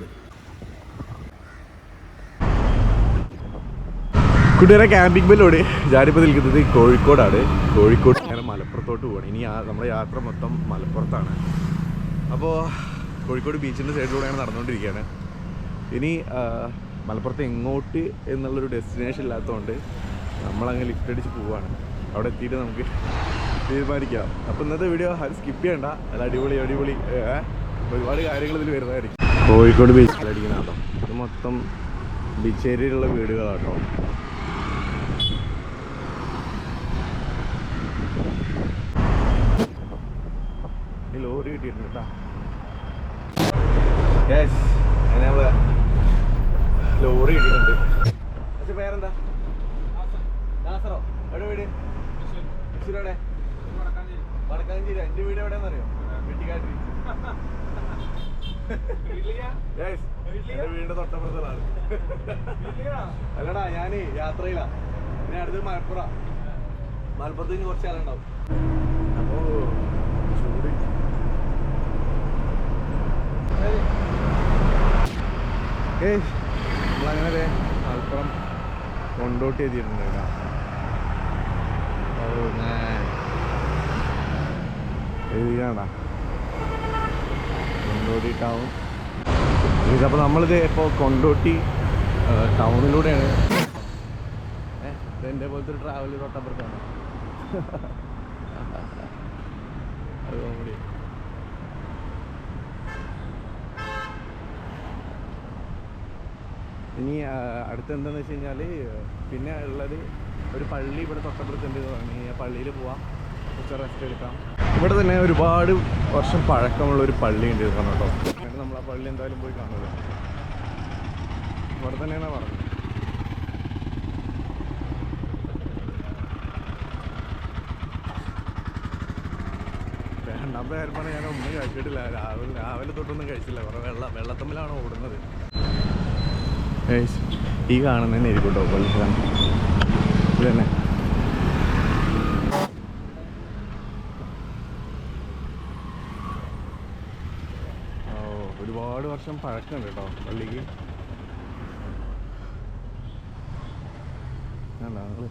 വരും കുട്ടിയുടെ ക്യാമ്പിംഗ് ബെല്ലോട് ഞാനിപ്പോൾ നിൽക്കുന്നത് കോഴിക്കോടാണ്. കോഴിക്കോട് അങ്ങനെ മലപ്പുറത്തോട്ട് പോകണം ഇനി നമ്മുടെ യാത്ര മൊത്തം മലപ്പുറത്താണ്. അപ്പോൾ കോഴിക്കോട് ബീച്ചിന്റെ സൈഡിലൂടെയാണ് നടന്നുകൊണ്ടിരിക്കുകയാണ്. ഇനി മലപ്പുറത്ത് എങ്ങോട്ട് എന്നുള്ളൊരു ഡെസ്റ്റിനേഷൻ ഇല്ലാത്തതുകൊണ്ട് നമ്മളങ്ങ് ലിഫ്റ്റ് അടിച്ച് പോവുകയാണ് അവിടെ എത്തിയിട്ട് നമുക്ക് തീരുമാനിക്കാം. അപ്പോൾ ഇന്നത്തെ വീഡിയോ ആരും സ്കിപ്പ് ചെയ്യണ്ട. നല്ല അടിപൊളി അടിപൊളി ഒരുപാട് കാര്യങ്ങൾ ഇതിൽ വരുന്നതായിരിക്കും. കോഴിക്കോട് ബീച്ചിൽ അടിക്കുന്ന കേട്ടോ ഇത് മൊത്തം ബീച്ച് വീടുകളാട്ടോ. ലോറി കിട്ടിയിട്ടുണ്ട് ലോറി കിട്ടിയിട്ടുണ്ട്. പക്ഷെ പേരെന്താ? ദാസറോ? എവിടെ വീട്? തൃശ്ശൂരോടെ വടക്കാഞ്ചേരി. എന്റെ വീട് എവിടെയാണെന്ന് അറിയോ വെട്ടിക്കാട്ടിരി വീടിന്റെ തൊട്ടപ്പുറത്തുള്ളതാണ്. അല്ലടാ ഞാനേ യാത്രയിലാ. പിന്നെ അടുത്ത് മലപ്പുറം. മലപ്പുറത്ത് ഇനി കുറച്ച് ആളുണ്ടാവും. അപ്പോ ചൂട്. ഏയ് നമ്മളങ്ങനെ മലപ്പുറം കൊണ്ടോട്ടി എത്തിയിട്ടുണ്ട് കേട്ടോ ഓ ഞാൻ എഴുതിയാണ്ടാ കൊണ്ടോട്ടി ടൗൺ ഇതപ്പോൾ നമ്മളിത് ഇപ്പോൾ കൊണ്ടോട്ടി ടൗണിലൂടെയാണ്. എന്റെ പോലത്തെ ഒരു ട്രാവൽ തൊട്ടപ്പുറത്താണ് അത് കോമഡി ഇനി ആ, അടുത്ത് എന്താണെന്ന് വെച്ച് കഴിഞ്ഞാൽ പിന്നെ ഉള്ളത് ഒരു പള്ളി ഇവിടെ തൊട്ടപ്പുറത്തുണ്ട് പറഞ്ഞു ആ പള്ളിയിൽ പോവാം. കുറച്ച് റെസ്റ്റ് എടുക്കാം. ഇവിടെ തന്നെ ഒരുപാട് വർഷം പഴക്കമുള്ള ഒരു പള്ളി ഉണ്ട് പറഞ്ഞു കേട്ടോ. എന്നിട്ട് നമ്മൾ ആ പള്ളി എന്തായാലും പോയി കാണുന്നത് ഇവിടെ തന്നെയാണ് പറഞ്ഞത്? രണ്ടാമത്തെ കാര്യമാണ് ഞാൻ ഒന്നും കഴിച്ചിട്ടില്ല. രാവിലെ രാവിലെ തൊട്ടൊന്നും കഴിച്ചില്ല. കുറേ വെള്ളം വെള്ളത്തമ്മിലാണ് ഓടുന്നത്. ഈ കാണുന്നതന്നെ ആയിരിക്കും കേട്ടോ പള്ളിക്കാൻ ഇത് തന്നെ ഓ ഒരുപാട് വർഷം പഴക്കമുണ്ട് കേട്ടോ പള്ളിക്ക്. കണ്ടോ നിങ്ങൾ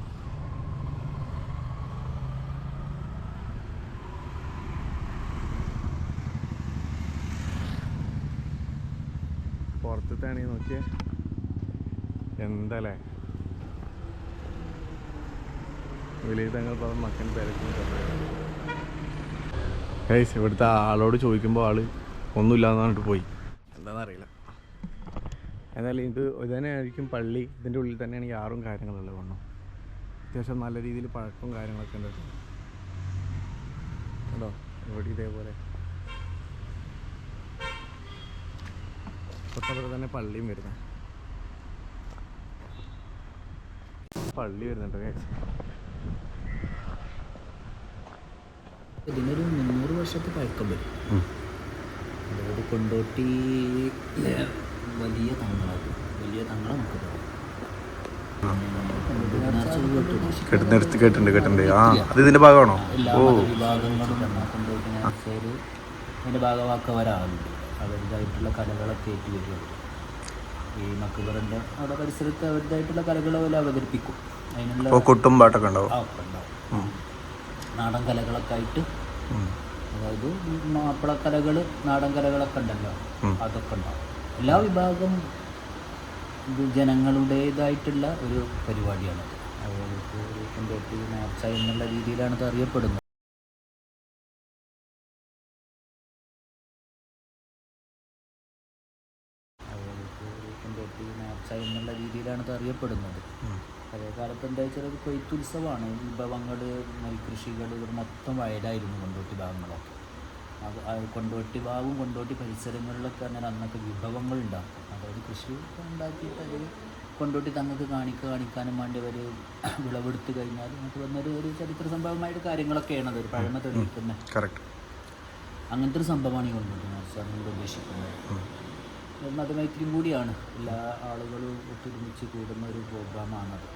പുറത്തത്താണെങ്കിൽ നോക്കിയേ. എന്തല്ലേ? വലിയ തങ്ങൾ പറഞ്ഞ മക്കൻ തിരക്കും ഗൈസ് ഇവിടുത്തെ ആളോട് ചോദിക്കുമ്പോൾ ആൾ ഒന്നുമില്ലാന്ന് പറഞ്ഞിട്ട് പോയി. എന്താണെന്നറിയില്ല എന്നാലും ഇത് ഇതന്നെയായിരിക്കും തന്നെയായിരിക്കും പള്ളി. ഇതിന്റെ ഉള്ളിൽ തന്നെയാണ് ഈ ആറും കാര്യങ്ങളുള്ളത് വണ്ണം അത്യാവശ്യം നല്ല രീതിയിൽ പഴക്കവും കാര്യങ്ങളൊക്കെ ഉണ്ട്. കേട്ടോ ഇവിടെ ഇതേപോലെ. തൊട്ടപ്പുറത്ത് തന്നെ പള്ളിയും വരുന്നത് പള്ളി വരുന്നുണ്ട് guys. ഇതിനൊരു മുന്നൂറ് വർഷത്തെ പഴക്കം വരും. അതായത് കൊണ്ടോട്ടി വലിയ തങ്ങളാണ് വലിയ തങ്ങള നമുക്ക് പറയാം. കേട്ടിട്ടുണ്ട്. കേട്ടിട്ടുണ്ട് കേട്ടിട്ടുണ്ട് ആ അത് ഇതിന്റെ ഭാഗമാണോ? ഓ. വിഭാഗങ്ങളും നേർച്ചയിൽ അതിന്റെ ഭാഗമാക്കവരാളുണ്ട്. അവരുടേതായിട്ടുള്ള കലകളൊക്കെ ഏറ്റി വരികയുള്ളൂ ഈ മക്കബറിന്റെ അവിടെ പരിസരത്ത് അവരുടേതായിട്ടുള്ള കലകൾ പോലെ അവതരിപ്പിക്കും. അതിനുള്ള കൊട്ടും പാട്ടൊക്കെ ഉണ്ടാവും. നാടൻ കലകളൊക്കെ ആയിട്ട്. അതായത് മാപ്പിളക്കലകൾ നാടൻ കലകളൊക്കെ ഉണ്ടല്ലോ. അതൊക്കെ ഉണ്ടാവും. എല്ലാ വിഭാഗം ജനങ്ങളുടേതായിട്ടുള്ള ഒരു പരിപാടിയാണ് അതുകൊണ്ട് ഇപ്പോൾ ഒരു കൊണ്ടോട്ടി നേർച്ച എന്നുള്ള രീതിയിലാണ് ഇത് അറിയപ്പെടുന്നത്. അതുകൊണ്ട് ഒരു കൊണ്ടോട്ടി എന്നുള്ള രീതിയിലാണ് ഇത് അറിയപ്പെടുന്നത്. ഉം. പഴയ കാലത്ത് എന്താ വെച്ചാൽ ഒരു കൊയ്ത്തുത്സവമാണ്. വിഭവങ്ങൾ നെൽകൃഷികൾ ഇത് മൊത്തം വയലായിരുന്നു കൊണ്ടോട്ടി ഭാഗങ്ങളൊക്കെ. അത് കൊണ്ടോട്ടി ഭാഗവും കൊണ്ടോട്ടി പരിസരങ്ങളിലൊക്കെ അങ്ങനെ അന്നൊക്കെ വിഭവങ്ങൾ ഉണ്ടാക്കും. അതായത് കൃഷി ഉണ്ടാക്കിയിട്ട് അതിൽ കൊണ്ടോട്ടി തങ്ങൾക്ക് കാണിക്ക കാണിക്കാനും വേണ്ടി അവർ വിളവെടുത്ത് കഴിഞ്ഞാൽ നമുക്ക് വന്നൊരു ഒരു ചരിത്ര സംഭവമായിട്ട് കാര്യങ്ങളൊക്കെയാണ് അത് ഒരു പഴമ തെളിയിക്കുന്നത് കറക്റ്റ് അങ്ങനത്തെ ഒരു സംഭവമാണ് ഈ കൊണ്ടോട്ടി മഹോത്സവം കൊണ്ട് ഉദ്ദേശിക്കുന്നത്. മതമൈത്രിയും കൂടിയാണ്. എല്ലാ ആളുകളും ഒത്തൊരുമിച്ച് കൂടുന്ന ഒരു പ്രോഗ്രാമാണത്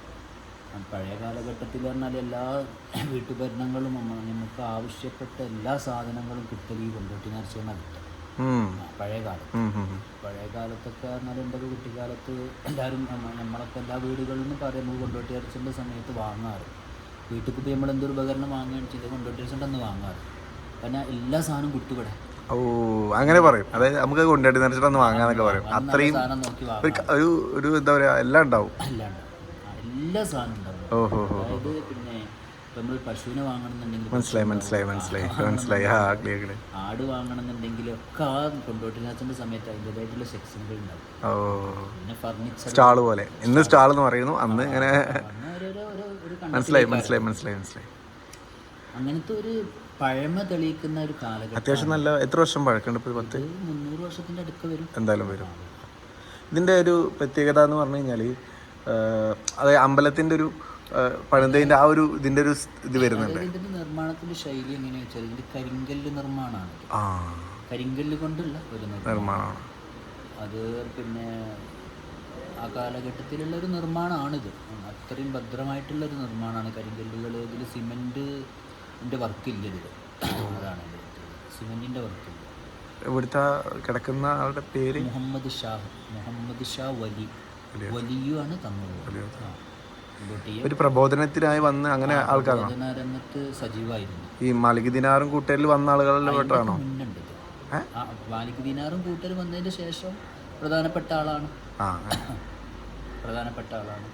പഴയ കാലഘട്ടത്തിൽ പറഞ്ഞാൽ എല്ലാ വീട്ടുപകരണങ്ങളും നമുക്ക് ആവശ്യപ്പെട്ട എല്ലാ സാധനങ്ങളും കിട്ടൽ ഈ കൊണ്ടോട്ടി നേർച്ചയാണ് കിട്ടുക പഴയ കാലം ഉം, ഉം, ഉം. പഴയ കാലത്തൊക്കെ പറഞ്ഞാൽ എന്റെ കുട്ടിക്കാലത്ത് എല്ലാവരും നമ്മളൊക്കെ എല്ലാ വീടുകളിൽ നിന്ന് പറയും നമ്മൾ കൊണ്ടോട്ടി അരച്ചിന്റെ സമയത്ത് വാങ്ങാറ്. വീട്ടിൽ ഇപ്പോൾ നമ്മൾ എന്തൊരു ഉപകരണം വാങ്ങുകയാണ് ചെയ്ത് കൊണ്ടോട്ടി അരച്ചിന്റെ അന്ന് വാങ്ങാറ്. കാരണം എല്ലാ സാധനവും കുട്ടിവിടെ ഓ അങ്ങനെ പറയും. അതായത് നമുക്ക് കൊണ്ടുപോയി നിറച്ചിട്ടൊന്ന് വാങ്ങാന്നൊക്കെ പറയും. അത്രയും സാധനം നോക്കി ഒരു ഒരു എന്താ പറയാ എല്ലാം ഉണ്ടാവും. എല്ലാം ആ, എല്ലാ ഉണ്ടാവും. ഓഹോ അതായത് പിന്നെ നമ്മൾ പശുവിനെ വാങ്ങണമെന്നുണ്ടെങ്കിൽ മനസ്സിലായി മനസ്സിലായി മനസ്സിലായി മനസ്സിലായി. ആ ക്ലിയർ ക്ലിയർ ആട് വാങ്ങണമെന്നുണ്ടെങ്കിൽ ഒക്കെ ആ കൊണ്ടോട്ടിനകത്തിന്റെ സമയത്ത് അതിന്റെതായിട്ടുള്ള സെക്ഷനുകൾ ഉണ്ടാവും. പിന്നെ ഫർണിച്ചർ സ്റ്റാൾ പോലെ. ഇന്ന് സ്റ്റാൾ എന്ന് പറയുന്നു. അന്ന് ഇങ്ങനെ മനസ്സിലായി മനസ്സിലായി മനസ്സിലായി മനസ്സിലായി. അങ്ങനത്തെ ഒരു പഴമ തെളിയിക്കുന്ന ഒരു കാലഘട്ടം. അത്യാവശ്യം നല്ല എത്ര വർഷം പഴക്കമുണ്ട് ഇപ്പോൾ പത്ത്? മുന്നൂറ് വർഷത്തിന്റെ അടുക്ക വരും. എന്തായാലും വരും. ഇതിന്റെ ഒരു പ്രത്യേകത എന്ന് പറഞ്ഞു കഴിഞ്ഞാൽ അതായത് അമ്പലത്തിന്റെ ഒരു പണിതതിന്റെ ആ ഒരു ഇതിന്റെ ഒരു ഇത് വരുന്നുണ്ട്. ഇതിന്റെ ഇതിന്റെ നിർമ്മാണത്തിന്റെ ശൈലി എങ്ങനെയാ വെച്ചാൽ ഇതിന്റെ കരിങ്കല്ല് നിർമ്മാണമാണ് ആ. കരിങ്കല്ല് കൊണ്ടുള്ള ഒരു നിർമ്മാണമാണ്. അത് പിന്നെ ആ കാലഘട്ടത്തിലുള്ള ഒരു നിർമ്മാണമാണിത്. അത്രയും ഭദ്രമായിട്ടുള്ള ഒരു നിർമ്മാണമാണ് കരിങ്കല്ലുകൾ ഇതിൽ സിമെന്റിന്റെ വർക്കില്ല ഇതിൽ അതാണ് സിമെന്റിന്റെ വർക്ക് വർക്കില്ല. ഇവിടുത്തെ കിടക്കുന്ന ആളുടെ പേര്? മുഹമ്മദ് ഷാ മുഹമ്മദ് ഷാ വലി. വലിയുമാണ് തന്നത്. ഒരു പ്രബോധനത്തിനായി വന്ന് അങ്ങനെ ആൾക്കാരാണ്? രംഗത്ത് സജീവമായിരുന്നു ഈ മാലിക് ദിനാറും കൂട്ടരിൽ വന്ന ആളുകളിൽ പെട്ടാണോ മാലിക് ദിനാറും കൂട്ടർ വന്നതിന് ശേഷം പ്രധാനപ്പെട്ട ആളാണ്. പ്രധാനപ്പെട്ട ആളാണ്.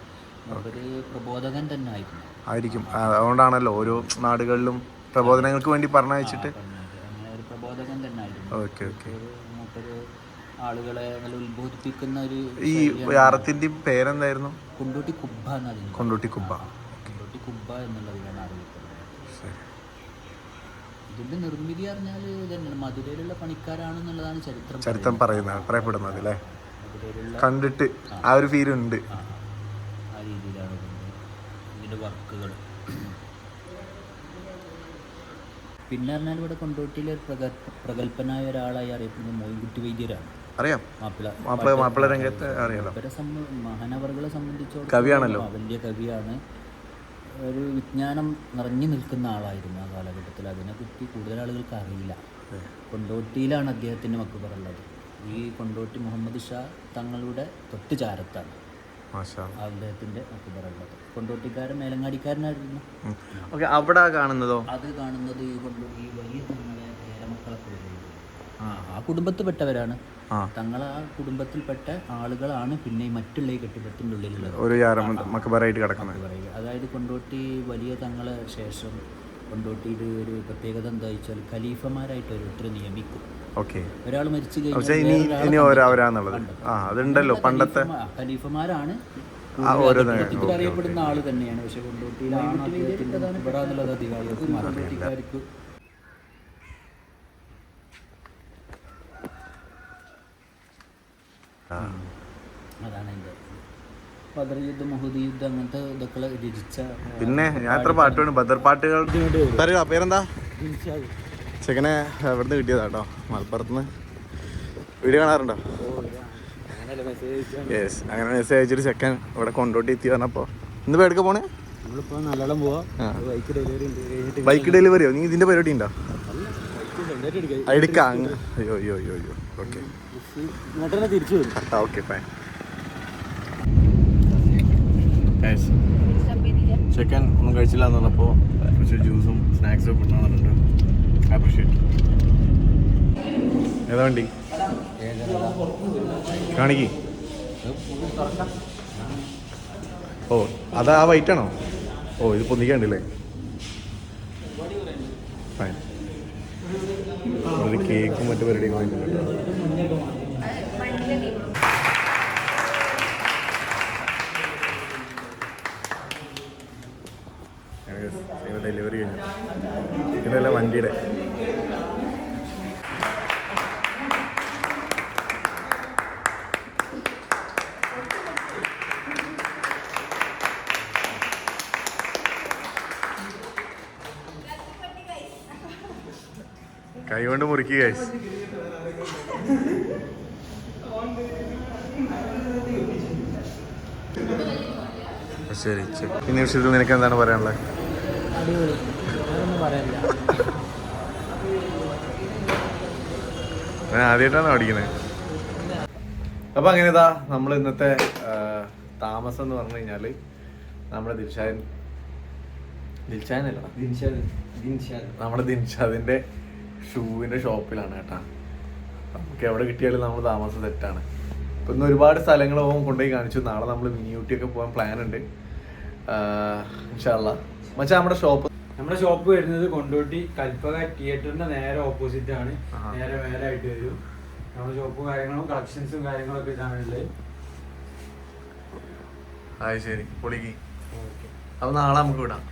അവർ പ്രബോധകൻ തന്നെ ആയിരുന്നു. ആയിരിക്കും. അതുകൊണ്ടാണല്ലോ ഓരോ നാടുകളിലും പ്രബോധനങ്ങൾക്ക് വേണ്ടി പറഞ്ഞയച്ചിട്ട്. ഒരു പ്രബോധകൻ തന്നെ ആയിരുന്നു. Okay okay. ഒരു ആളുകളെ നല്ല ഉത്ബോധിപ്പിക്കുന്ന ഒരു ഈ യാറത്തിന്റെ പേരെന്തായിരുന്നു? കൊണ്ടോട്ടി കുബ്ബ എന്നതിന് കൊണ്ടോട്ടി കുബ്ബ. കൊണ്ടോട്ടി കുബ്ബ എന്നുള്ളതിനാണ് അറിയപ്പെടുന്നത്. ഇതിന്റെ നിർമ്മിതി പറഞ്ഞാൽ ഇതന്നെയാണ് മധുരയിലുള്ള പണിക്കാരാണെന്നുള്ളതാണ് ചരിത്രം ചരിത്രം പറയുന്നത്. പറയപ്പെടുന്നത് അല്ലേ? കണ്ടിട്ട് ആ. ഒരു ഫീൽ ഉണ്ട്. ആ രീതിയിലാണ് ഇതിന്റെ വർക്കുകൾ. പിന്നെ പറഞ്ഞാൽ ഇവിടെ കൊണ്ടോട്ടിയിലെ പ്രഗ പ്രഗത്ഭനായ ഒരാളായി അറിയപ്പെടുന്നത് മോയിൻകുട്ടി വൈദ്യരാണ്. അറിയാം. മാപ്പിള മാപ്പിള രംഗത്ത് അറിയാലോ. മഹാനവറുകളെ സംബന്ധിച്ചോളം കവിയാണല്ലോ. വലിയ കവിയാണ്. ഒരു വിജ്ഞാനം നിറഞ്ഞു നിൽക്കുന്ന ആളായിരുന്നു ആ കാലഘട്ടത്തിൽ. അതിനെപ്പറ്റി കൂടുതൽ ആളുകൾക്ക് അറിയില്ല. കൊണ്ടോട്ടിയിലാണ് അദ്ദേഹത്തിന്റെ മക്കുപറുള്ളത് ഈ കൊണ്ടോട്ടി മുഹമ്മദ് ഷാ തങ്ങളുടെ തൊട്ട് ചാരത്താണ് മാഷാ അദ്ദേഹത്തിന്റെ മക്കുപറുള്ളത് കൊണ്ടോട്ടിക്കാരൻ മേലങ്ങാടിക്കാരനായിരുന്നു. അവിടെ കാണുന്നതോ? അത് കാണുന്നത് ഈ കൊണ്ടോട്ടി ഈ വലിയ ആ കുടുംബത്തിൽപ്പെട്ടവരാണ്. തങ്ങളെ തങ്ങൾ ആ കുടുംബത്തിൽപ്പെട്ട ആളുകളാണ് പിന്നെ ഈ മറ്റുള്ള ഈ കെട്ടിടത്തിന്റെ ഉള്ളിലുള്ളത്. ഒരു യാരം മക്കബറായിട്ട് കിടക്കുന്നത്. പറയുക അതായത് കൊണ്ടോട്ടി വലിയ തങ്ങളെ ശേഷം കൊണ്ടോട്ടിയിൽ ഒരു പ്രത്യേകത എന്താ വെച്ചാൽ ഖലീഫമാരായിട്ട് ഓരോരുത്തരെ നിയമിക്കും. ഓക്കെ. ഒരാൾ മരിച്ചു കഴിഞ്ഞാൽ പണ്ടത്തെ ഖലീഫമാരാണ് ആ ഓരോ കെട്ടിടത്തിൽ അറിയപ്പെടുന്ന ആൾ തന്നെയാണ്. പക്ഷെ കൊണ്ടോട്ടിയിലാണ് അധികാരികൾക്ക് കൊണ്ടോട്ടിക്കാർക്ക് ആ. അതാണ് അതിന്റെ അങ്ങനത്തെ ഇതൊക്കെ രചിച്ച പിന്നെ ഞാൻ എത്ര പാട്ടാണ് ബദർ പാട്ടുകൾ. പറയുക പേരെന്താ? ചെക്കനെ എവിടുന്ന് കിട്ടിയതാ കേട്ടോ മലപ്പുറത്തുനിന്ന് വീഡിയോ കാണാറുണ്ടോ? യെസ് അങ്ങനെ മെസ്സേജ് അയച്ചൊരു ചെക്കൻ ഇവിടെ കൊണ്ടോട്ടി എത്തി പറഞ്ഞപ്പോൾ ഇന്ന് എടുക്ക പോണേ. ബൈക്ക് ഡെലിവറിയോ? നീ ഇതിന്റെ പരിപാടി ഉണ്ടോ? എടുക്കാം. അയ്യോ അയ്യോ അയ്യോ അയ്യോ. ഓക്കെ ഓക്കെ ഫൈൻ ചെക്കൻ ഒന്നും കഴിച്ചില്ല എന്ന് പറഞ്ഞപ്പോൾ കുറച്ച് ജ്യൂസും സ്നാക്സും കൊണ്ടുവന്നിട്ടുണ്ട് അപ്രീഷിയേറ്റ് ഏതാ വണ്ടി? കാണിക്ക്. ഓ അത് ആ വൈറ്റ് ആണോ? ഓ ഇത് പൊന്നിക്കണ്ടല്ലേ ഫൈൻ ഒരു കേക്കും മറ്റു പരിപാടിയൊക്കെ വാങ്ങിയിട്ടുണ്ട് ഡെലിവറി കഴിഞ്ഞു. ഇതല്ല വണ്ടിയുടെ. കൈ കൊണ്ട് മുറിക്കുക. ശരി ശരി. ഈ നിമിഷത്തിൽ നിനക്ക് എന്താണ് പറയാനുള്ളത്? അടിപൊളി. ആദ്യമായിട്ടാണ് പഠിക്കുന്നത് അപ്പൊ അങ്ങനെ ഇതാ നമ്മൾ ഇന്നത്തെ താമസം എന്ന് പറഞ്ഞു കഴിഞ്ഞാൽ നമ്മുടെ ദിൽഷാൻ ദിൽഷാനല്ല നമ്മുടെ ദിൻഷാദിന്റെ ഷൂവിന്റെ ഷോപ്പിലാണ് കേട്ടാ. നമുക്ക് എവിടെ കിട്ടിയാലും നമ്മൾ താമസം തെറ്റാണ് ഇപ്പൊ ഇന്ന് ഒരുപാട് സ്ഥലങ്ങൾ പോകും കൊണ്ടുപോയി കാണിച്ചു. നാളെ നമ്മൾ മിനിയൂട്ടിയൊക്കെ പോകാൻ പ്ലാൻ ഉണ്ട്. ഇൻഷാല്ല മച്ചാ നമ്മുടെ ഷോപ്പ് നമ്മുടെ ഷോപ്പ് വരുന്നത് കൊണ്ടോട്ടി കൽപ്പക തിയേറ്ററിന്റെ നേരെ ഓപ്പോസിറ്റ് ആണ്. നേരെ നേരെ മേലെ ആയിട്ട് വരും. നമ്മുടെ ഷോപ്പും കാര്യങ്ങളും കളക്ഷൻസും കാര്യങ്ങളൊക്കെ ഇതാണുള്ളത് അത് ശരി. പൊളിക്ക്. അപ്പൊ നാളെ നമുക്ക് വിടാം.